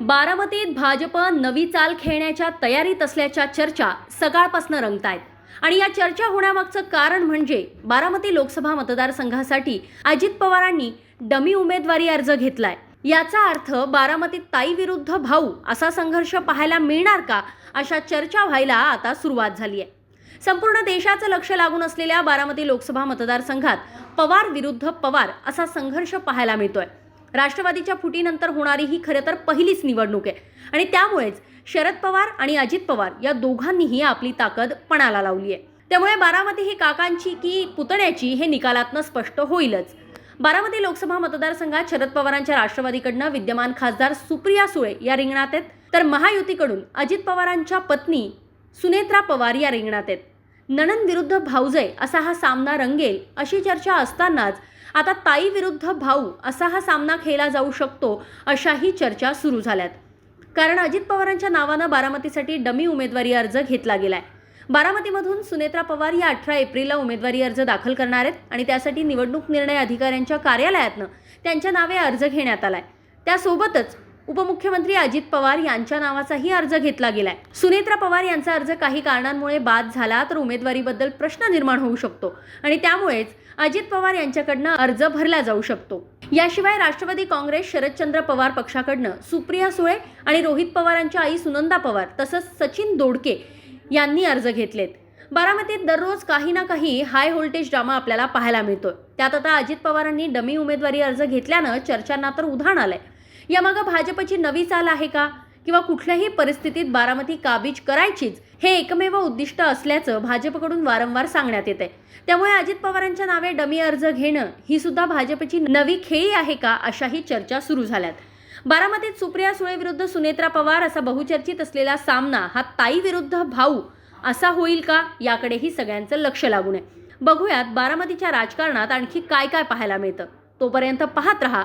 बारामतीत भाजप नवी चाल खेळण्याच्या तयारीत असल्याच्या चर्चा सकाळपासून रंगतायत. आणि या चर्चा होण्यामागचं कारण म्हणजे बारामती लोकसभा मतदारसंघासाठी अजित पवारांनी डमी उमेदवारी अर्ज घेतलाय. याचा अर्थ बारामतीत ताई विरुद्ध भाऊ असा संघर्ष पाहायला मिळणार का अशा चर्चा व्हायला आता सुरुवात झाली आहे संपूर्ण देशाचं लक्ष लागून असलेल्या बारामती लोकसभा मतदारसंघात पवार विरुद्ध पवार असा संघर्ष पाहायला मिळतोय. राष्ट्रवादीच्या फुटीनंतर होणारी ही खरं तर पहिलीच निवडणूक आहे. आणि त्यामुळेच शरद पवार आणि अजित पवार या दोघांनीही आपली ताकद पणाला लावली आहे. त्यामुळे बारामती ही काकांची की पुतण्याची हे निकालातनं स्पष्ट होईलच. बारामती लोकसभा मतदारसंघात शरद पवारांच्या राष्ट्रवादीकडनं विद्यमान खासदार सुप्रिया सुळे या रिंगणात आहेत. तर महायुतीकडून अजित पवारांच्या पत्नी सुनेत्रा पवार या रिंगणात आहेत. नणन विरुद्ध भाऊजय असा हा सामना रंगेल अशी चर्चा असतानाच आता ताई विरुद्ध भाऊ असा हा सामना खेळला जाऊ शकतो अशाही चर्चा सुरू झाल्यात. कारण अजित पवारांच्या नावानं बारामतीसाठी डमी उमेदवारी अर्ज घेतला गेलाय. बारामतीमधून सुनेत्रा पवार या अठरा एप्रिलला उमेदवारी अर्ज दाखल करणार आहेत आणि त्यासाठी निवडणूक निर्णय अधिकाऱ्यांच्या कार्यालयातनं त्यांच्या नावे अर्ज घेण्यात आलाय. त्यासोबतच उपमुख्यमंत्री अजित पवार यांच्या नावाचाही अर्ज घेतला गेलाय. सुनेत्रा पवार यांचा अर्ज काही कारणांमुळे बाद झाला तर उमेदवारीबद्दल प्रश्न निर्माण होऊ शकतो आणि त्यामुळेच अजित पवार यांच्याकडनं अर्ज भरला जाऊ शकतो. याशिवाय राष्ट्रवादी काँग्रेस शरदचंद्र पवार पक्षाकडनं सुप्रिया सुळे आणि रोहित पवारांच्या आई सुनंदा पवार तसंच सचिन दोडके यांनी अर्ज घेतलेत. बारामतीत दररोज काही ना काही हाय व्होल्टेज ड्रामा आपल्याला पाहायला मिळतोय. त्यात आता अजित पवारांनी डमी उमेदवारी अर्ज घेतल्यानं चर्चांना तर उधाण आलंय. यामागं भाजपची नवी चाल आहे का? किंवा कुठल्याही परिस्थितीत बारामती काबीज करायचीच हे एकमेव उद्दिष्ट असल्याचं भाजपकडून वारंवार सांगण्यात येते त्यामुळे अजित पवारांच्या नावे डमी अर्ज घेणं ही सुद्धा भाजपची नवी खेळी आहे का अशाही चर्चा सुरू झाल्यात. बारामतीत सुप्रिया सुळे विरुद्ध सुनेत्रा पवार असा बहुचर्चित असलेला सामना हा ताई विरुद्ध भाऊ असा होईल का याकडेही सगळ्यांचं लक्ष लागून आहे. बघूयात बारामतीच्या राजकारणात आणखी काय काय पाहायला मिळतं. तोपर्यंत पाहत रहा